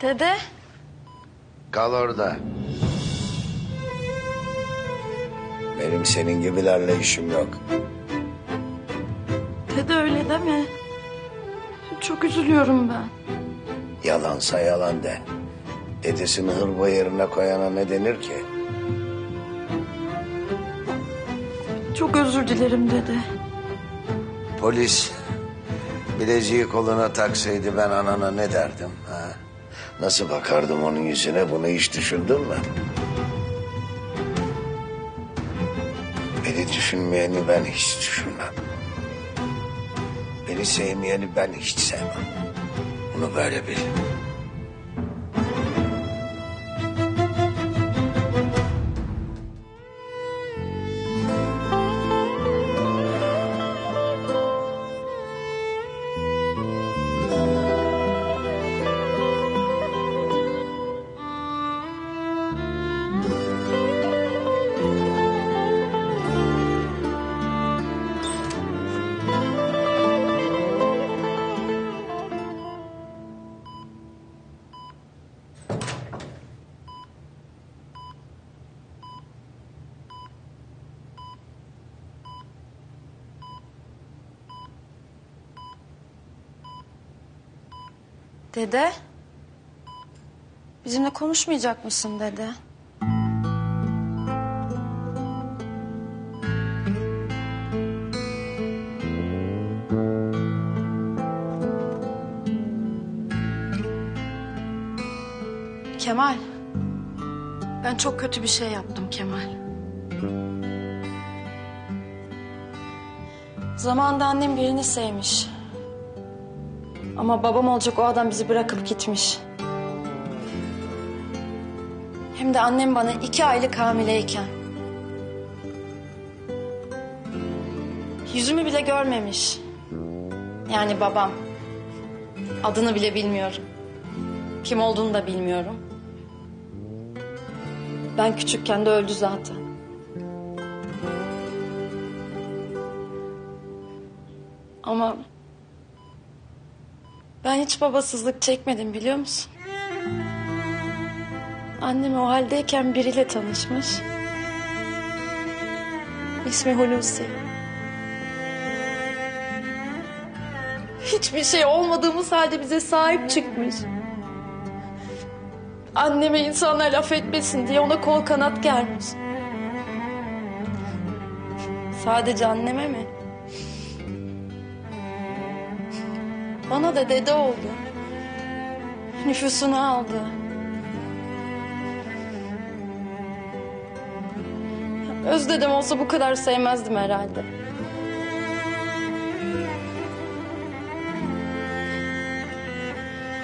Dede. Kal orada. Benim senin gibilerle işim yok. Dede öyle deme. Çok üzülüyorum ben. Yalansa yalan de. Dedesini hırba yerine koyana ne denir ki? Çok özür dilerim dede. Polis bileziği koluna taksaydı ben anana ne derdim? Ha? Nasıl bakardım onun yüzüne bunu hiç düşündün mü? Beni düşünmeyeni ben hiç düşünmem. Beni sevmeyeni ben hiç sevmem. Bunu böyle bil. Dede. Bizimle konuşmayacak mısın dede? Kemal. Ben çok kötü bir şey yaptım Kemal. Zamanında annem birini sevmiş. Ama babam olacak o adam bizi bırakıp gitmiş. Hem de annem bana iki aylık hamileyken. Yüzümü bile görmemiş. Yani babam. Adını bile bilmiyorum. Kim olduğunu da bilmiyorum. Ben küçükken de öldü zaten. Ama ben hiç babasızlık çekmedim biliyor musun? Annem o haldeyken biriyle tanışmış. İsmi Hulusi. Hiçbir şey olmadığımız halde bize sahip çıkmış. Anneme insanlar laf etmesin diye ona kol kanat germiş. Sadece anneme mi? Bana da dede oldu. Nüfusunu aldı. Öz dedem olsa bu kadar sevmezdim herhalde.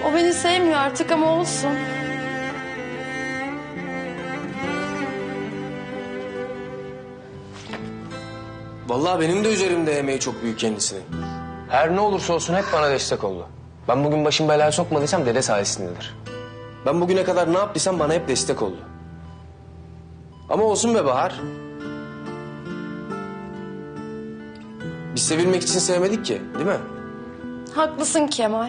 O beni sevmiyor artık ama olsun. Vallahi benim de üzerimde emeği çok büyük kendisinin. Her ne olursa olsun hep bana destek oldu. Ben bugün başım belaya sokmadıysam dede sayesindedir. Ben bugüne kadar ne yaptıysam bana hep destek oldu. Ama olsun be Bahar. Biz sevilmek için sevmedik ki değil mi? Haklısın Kemal.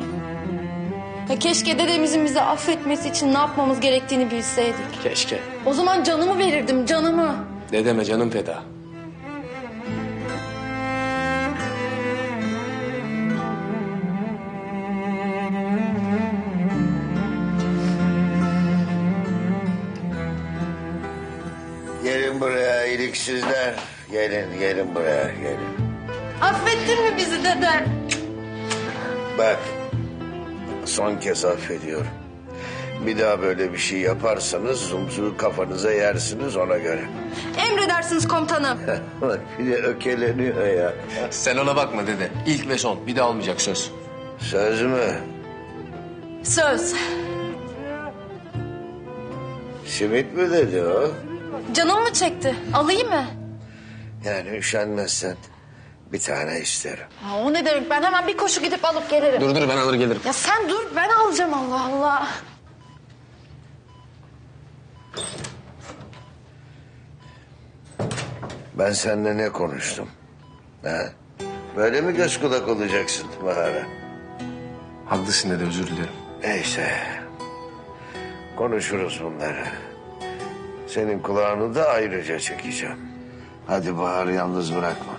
Ya keşke dedemizin bizi affetmesi için ne yapmamız gerektiğini bilseydik. Keşke. O zaman canımı verirdim, canımı. Dedeme canım feda. Gelin buraya iliksizler. Gelin, gelin buraya, gelin. Affettin mi bizi dede? Bak, son kez affediyorum. Bir daha böyle bir şey yaparsanız zumzuğu kafanıza yersiniz ona göre. Emredersiniz komutanım. Bak bir de ökeleniyor ya. Sen ona bakma dede. İlk ve son. Bir daha olmayacak söz. Söz mü? Söz. Simit mi dedi o? Canım mı çekti? Alayım mı? Yani üşenmezsen bir tane isterim. Ha, o ne demek? Ben hemen bir koşu gidip alıp gelirim. Dur dur ben alır gelirim. Ya sen dur ben alacağım Allah Allah. Ben seninle ne konuştum? Ha? Böyle mi göz kulak olacaksın Bahar'a? Haklısın dede özür dilerim. Neyse. Konuşuruz bunları. Senin kulağını da ayrıca çekeceğim. Hadi Bahar yalnız bırakma.